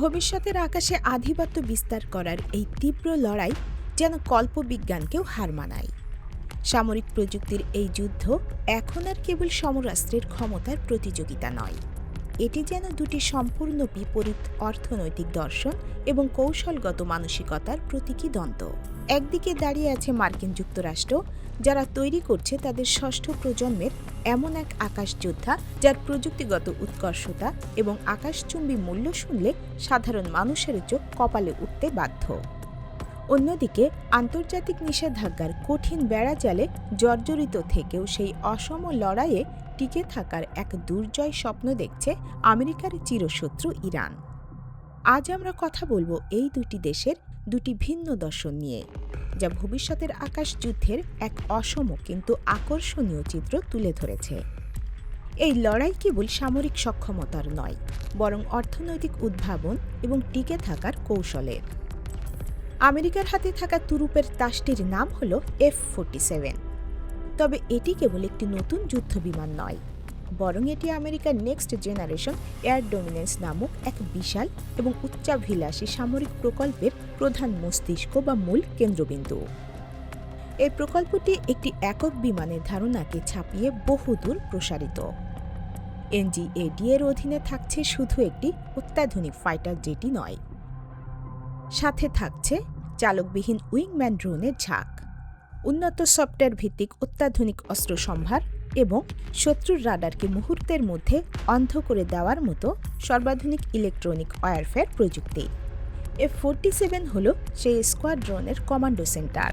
ভবিষ্যতের আকাশে আধিপত্য বিস্তার করার এই তীব্র লড়াই যেন কল্পবিজ্ঞানকেও হার মানায়। সামরিক প্রযুক্তির এই যুদ্ধ এখন আর কেবল সমরাস্ত্রের ক্ষমতার প্রতিযোগিতা নয়। এটি যেন দুটি সম্পূর্ণ বিপরীত অর্থনৈতিক দর্শন এবং কৌশলগত মানসিকতার প্রতীকী দ্বন্দ্ব। একদিকে দাঁড়িয়ে আছে মার্কিন যুক্তরাষ্ট্র, যারা তৈরি করছে তাদের ষষ্ঠ প্রজন্মের এমন এক আকাশ যোদ্ধা যার প্রযুক্তিগত উৎকর্ষতা এবং আকাশচুম্বী মূল্য শুনলে সাধারণ মানুষের চোখ কপালে উঠতে বাধ্য। অন্যদিকে, আন্তর্জাতিক নিষেধাজ্ঞার কঠিন বেড়াজালে জর্জরিত থেকেও সেই অসম লড়াইয়ে টিকে থাকার এক দুর্জয় স্বপ্ন দেখছে আমেরিকার চিরশত্রু ইরান। আজ আমরা কথা বলব এই দুটি দেশের দুটি ভিন্ন দর্শন নিয়ে, যা ভবিষ্যতের আকাশ যুদ্ধের এক অসম কিন্তু আকর্ষণীয় চিত্র তুলে ধরেছে। এই লড়াই কেবল সামরিক সক্ষমতার নয়, বরং অর্থনৈতিক উদ্ভাবন এবং টিকে থাকার কৌশলের আমেরিকার হাতে থাকা তুরুপের তাসটির নাম হল এফ ফোর্টি সেভেন। তবে এটি কেবল একটি নতুন যুদ্ধ বিমান নয়। বরং এটি আমেরিকার নেক্সট জেনারেশন এয়ার ডোমিনেন্স নামক এক বিশাল এবং উচ্চাভিলাষী সামরিক প্রকল্পের প্রধান মস্তিষ্ক বা মূল কেন্দ্রবিন্দু। এই প্রকল্পটি একটি একক বিমানের ধারণাকে ছাপিয়ে বহুদূর প্রসারিত। এনজিএডি এর অধীনে থাকছে শুধু একটি অত্যাধুনিক ফাইটার জেটি নয়। সাথে থাকছে চালকবিহীন উইংম্যান ড্রোনের ঝাঁক। উন্নত সফটওয়্যার ভিত্তিক অত্যাধুনিক অস্ত্র সম্ভার এবং শত্রুর রাডারকে মুহূর্তের মধ্যে অন্ধ করে দেওয়ার মতো সর্বাধুনিক ইলেকট্রনিক ওয়ারফেয়ার প্রযুক্তি। এফ ফোর্টি সেভেন হল সেই স্কোয়াড্রনের কমান্ডো সেন্টার।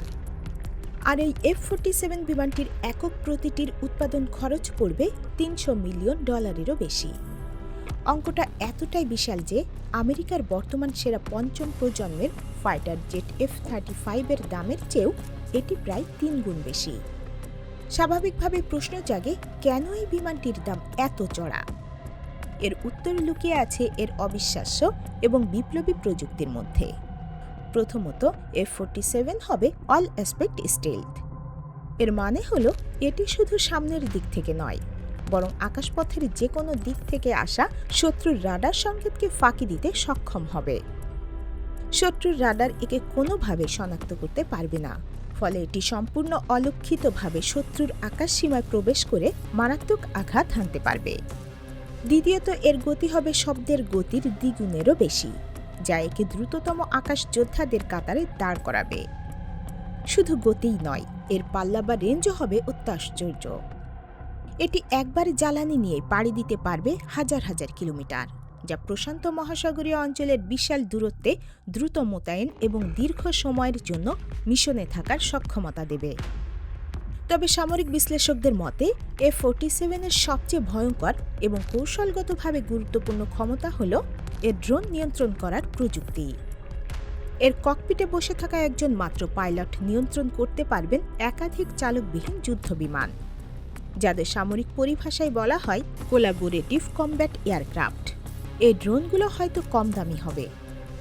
আর এই এফ ফোর্টি সেভেন বিমানটির একক প্রতিটির উৎপাদন খরচ পড়বে তিনশো মিলিয়ন ডলারেরও বেশি। অঙ্কটা এতটাই বিশাল যে আমেরিকার বর্তমান সেরা পঞ্চম প্রজন্মের ফাইটার জেট এফ থার্টি ফাইভের দামের চেয়েও এটি প্রায় তিন গুণ বেশি। স্বাভাবিকভাবে প্রশ্ন জাগে, কেন এই বিমানটির দাম এত চড়া? এর উত্তর লুকিয়ে আছে এর অবিশ্বাস্য এবং বিপ্লবী প্রযুক্তির মধ্যে। প্রথমত এফ ফোর্টি সেভেন হবে অল অ্যাসপেক্ট স্টিলথ এর মানে হলো, এটি শুধু সামনের দিক থেকে নয়, বরং আকাশপথের যে কোনো দিক থেকে আসা শত্রুর রাডার সংকেতকে ফাঁকি দিতে সক্ষম হবে। শত্রুর রাডার একে কোনোভাবে শনাক্ত করতে পারবে না। ফলে এটি সম্পূর্ণ অলক্ষিতভাবে শত্রুর আকাশ সীমায় প্রবেশ করে মারাত্মক আঘাত হানতে পারবে। দ্বিতীয়ত, এর গতি হবে শব্দের গতির দ্বিগুণেরও বেশি, যা একে দ্রুততম আকাশ যোদ্ধাদের কাতারে দাঁড় করাবে। শুধু গতিই নয়, এর পাল্লা বা রেঞ্জও হবে অত্যাশ্চর্য। এটি একবার জ্বালানি নিয়ে পাড়ি দিতে পারবে হাজার হাজার কিলোমিটার। যা প্রশান্ত মহাসাগরীয় অঞ্চলের বিশাল দূরত্বে দ্রুত মোতায়েন এবং দীর্ঘ সময়ের জন্য মিশনে থাকার সক্ষমতা দেবে। তবে সামরিক বিশ্লেষকদের মতে এ ফোর্টি সেভেনের সবচেয়ে ভয়ঙ্কর এবং কৌশলগতভাবে গুরুত্বপূর্ণ ক্ষমতা হল এর ড্রোন নিয়ন্ত্রণ করার প্রযুক্তি। এর ককপিটে বসে থাকা একজন মাত্র পাইলট নিয়ন্ত্রণ করতে পারবেন একাধিক চালকবিহীন যুদ্ধবিমান, যাদের সামরিক পরিভাষায় বলা হয় কোলাবোরেটিভ কমব্যাট এয়ারক্রাফট। এই ড্রোনগুলো হয়তো কম দামি হবে,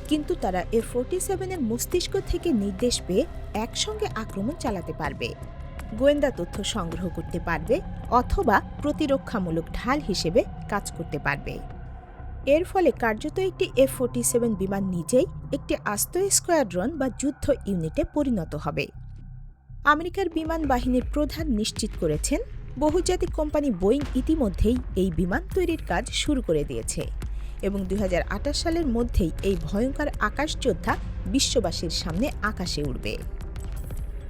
কিন্তু তারা এ ফোর্টি সেভেনের মস্তিষ্ক থেকে নির্দেশ পেয়ে একসঙ্গে আক্রমণ চালাতে পারবে, গোয়েন্দা তথ্য সংগ্রহ করতে পারবে অথবা প্রতিরক্ষামূলক ঢাল হিসেবে কাজ করতে পারবে। এর ফলে কার্যত একটি এফ ফোর্টি সেভেন বিমান নিজেই একটি আস্ত স্কোয়াড্রন বা যুদ্ধ ইউনিটে পরিণত হবে। আমেরিকার বিমান বাহিনীর প্রধান নিশ্চিত করেছেন, বহুজাতিক কোম্পানি বোয়িং ইতিমধ্যেই এই বিমান তৈরির কাজ শুরু করে দিয়েছে। এবং দু হাজার আঠাশ সালের মধ্যেই এই ভয়ঙ্কর আকাশ যোদ্ধা বিশ্ববাসীর সামনে আকাশে উড়বে।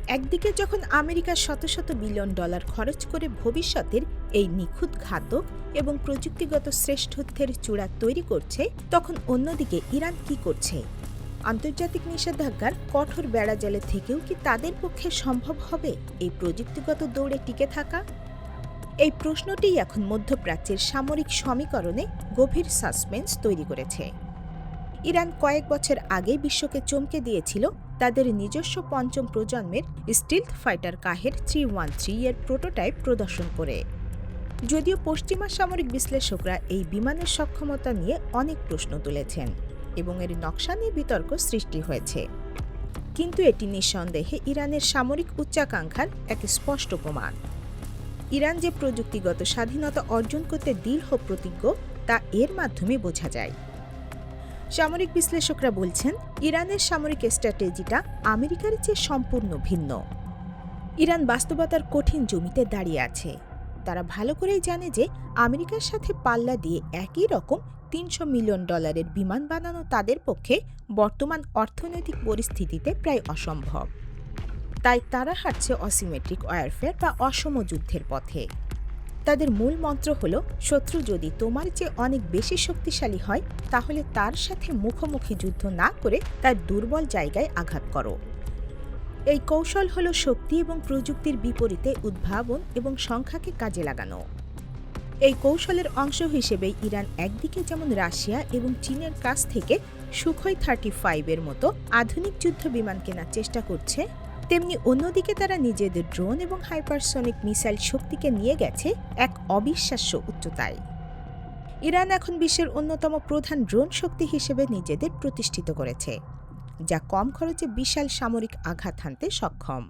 একদিকে যখন আমেরিকা শত শত বিলিয়ন ডলার খরচ করে ভবিষ্যতের এই নিখুঁত ঘাতক এবং প্রযুক্তিগত শ্রেষ্ঠত্বের চূড়া তৈরি করছে, তখন অন্যদিকে ইরান কি করছে? আন্তর্জাতিক নিষেধাজ্ঞার কঠোর বেড়াজালে থেকেও কি তাদের পক্ষে সম্ভব হবে এই প্রযুক্তিগত দৌড়ে টিকে থাকা? এই প্রশ্নটিই এখন মধ্যপ্রাচ্যের সামরিক সমীকরণে গভীর সাসপেন্স তৈরি করেছে। ইরান কয়েক বছর আগে বিশ্বকে চমকে দিয়েছিল তাদের নিজস্ব পঞ্চম প্রজন্মের স্টিলথ ফাইটার কাহের থ্রি ওয়ান থ্রি এর প্রোটোটাইপ প্রদর্শন করে। যদিও পশ্চিমা সামরিক বিশ্লেষকরা এই বিমানের সক্ষমতা নিয়ে অনেক প্রশ্ন তুলেছেন এবং এর নকশা নিয়ে বিতর্ক সৃষ্টি হয়েছে। কিন্তু এটি নিঃসন্দেহে ইরানের সামরিক উচ্চাকাঙ্ক্ষার এক স্পষ্ট প্রমাণ। ইরান যে প্রযুক্তিগত স্বাধীনতা অর্জন করতে দৃঢ় প্রতিজ্ঞ, তা এর মাধ্যমে বোঝা যায়। সামরিক বিশ্লেষকরা বলছেন, ইরানের সামরিক স্ট্র্যাটেজিটা আমেরিকার চেয়ে সম্পূর্ণ ভিন্ন। ইরান বাস্তবতার কঠিন জমিতে দাঁড়িয়ে আছে। তারা ভালো করেই জানে যে আমেরিকার সাথে পাল্লা দিয়ে একই রকম তিনশো মিলিয়ন ডলারের বিমান বানানো তাদের পক্ষে বর্তমান অর্থনৈতিক পরিস্থিতিতে প্রায় অসম্ভব। তাই তারা হাঁটছে অসিমেট্রিক ওয়ারফেয়ার বা অসম যুদ্ধের পথে। তাদের মূল মন্ত্র হল, শত্রু যদি তোমার চেয়ে অনেক বেশি শক্তিশালী হয়, তাহলে তার সাথে মুখোমুখি যুদ্ধ না করে তার দুর্বল জায়গায় আঘাত করো। এই কৌশল হল শক্তি এবং প্রযুক্তির বিপরীতে উদ্ভাবন এবং সংখ্যাকে কাজে লাগানো। এই কৌশলের অংশ হিসেবে ইরান একদিকে যেমন রাশিয়া এবং চীনের কাছ থেকে সুখই থার্টি ফাইভের মতো আধুনিক যুদ্ধ বিমান কেনার চেষ্টা করছে তেমনি অন্যদিকে তারা নিজেদের ড্রোন এবং হাইপারসনিক মিসাইল শক্তিকে নিয়ে গেছে এক অবিশ্বাস্য উচ্চতায়। ইরান এখন বিশ্বের অন্যতম প্রধান ড্রোন শক্তি হিসেবে নিজেদের প্রতিষ্ঠিত করেছে, যা কম খরচে বিশাল সামরিক আঘাত হানতে সক্ষম।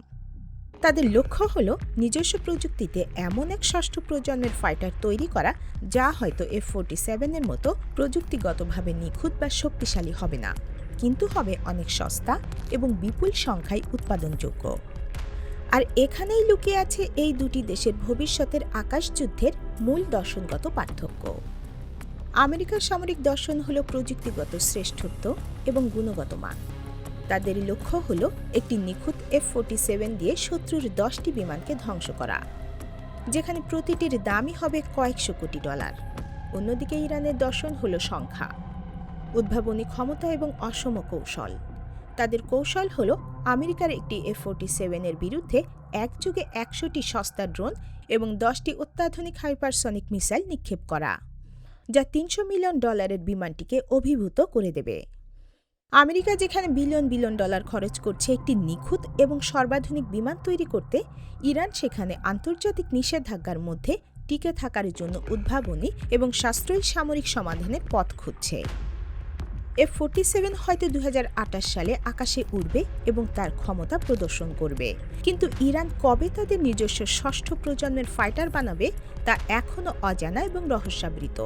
তাদের লক্ষ্য হল নিজস্ব প্রযুক্তিতে এমন এক ষষ্ঠ প্রজন্মের ফাইটার তৈরি করা, যা হয়তো এফ ফোর্টি সেভেনের মতো প্রযুক্তিগতভাবে নিখুঁত বা শক্তিশালী হবে না। কিন্তু হবে অনেক সস্তা এবং বিপুল সংখ্যায় উৎপাদনযোগ্য। আর এখানেই লুকিয়ে আছে এই দুটি দেশের ভবিষ্যতের আকাশযুদ্ধের মূল দর্শনগত পার্থক্য। আমেরিকার সামরিক দর্শন হল প্রযুক্তিগত শ্রেষ্ঠত্ব এবং গুণগত মান। তাদের লক্ষ্য হল একটি নিখুঁত এফ ফোর্টি সেভেন দিয়ে শত্রুর দশটি বিমানকে ধ্বংস করা, যেখানে প্রতিটির দামই হবে কয়েকশো কোটি ডলার। অন্যদিকে ইরানের দর্শন হল সংখ্যা। উদ্ভাবনী ক্ষমতা এবং অসম কৌশল। তাদের কৌশল হল আমেরিকার একটি এফ ফোর্টি সেভেনের বিরুদ্ধে একযুগে একশোটি সস্তা ড্রোন এবং দশটি অত্যাধুনিক হাইপারসনিক মিসাইল নিক্ষেপ করা, যা তিনশো মিলিয়ন ডলারের বিমানটিকে অভিভূত করে দেবে। আমেরিকা যেখানে বিলিয়ন বিলিয়ন ডলার খরচ করছে একটি নিখুঁত এবং সর্বাধুনিক বিমান তৈরি করতে, ইরান সেখানে আন্তর্জাতিক নিষেধাজ্ঞার মধ্যে টিকে থাকার জন্য উদ্ভাবনী এবং সাশ্রয়ী সামরিক সমাধানের পথ খুঁজছে। এফ ফোর্টি সেভেন হয়তো দু হাজার আটাশ সালে আকাশে উড়বে এবং তার ক্ষমতা প্রদর্শন করবে। কিন্তু ইরান কবে তাদের নিজস্ব ষষ্ঠ প্রজন্মের ফাইটার বানাবে, তা এখনও অজানা এবং রহস্যাবৃত।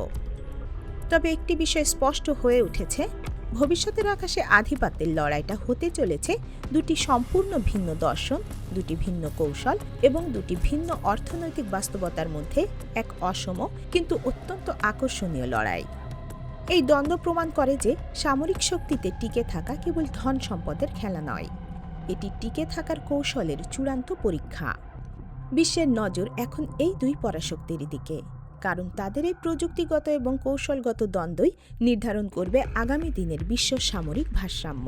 তবে একটি বিষয় স্পষ্ট হয়ে উঠেছে, ভবিষ্যতের আকাশে আধিপত্যের লড়াইটা হতে চলেছে দুটি সম্পূর্ণ ভিন্ন দর্শন, দুটি ভিন্ন কৌশল এবং দুটি ভিন্ন অর্থনৈতিক বাস্তবতার মধ্যে এক অসম কিন্তু অত্যন্ত আকর্ষণীয় লড়াই। এই দ্বন্দ্ব প্রমাণ করে যে সামরিক শক্তিতে টিকে থাকা কেবল ধন সম্পদের খেলা নয়, এটি টিকে থাকার কৌশলের চূড়ান্ত পরীক্ষা। বিশ্বের নজর এখন এই দুই পরাশক্তির দিকে, কারণ তাদের এই প্রযুক্তিগত এবং কৌশলগত দ্বন্দ্বই নির্ধারণ করবে আগামী দিনের বিশ্ব সামরিক ভারসাম্য।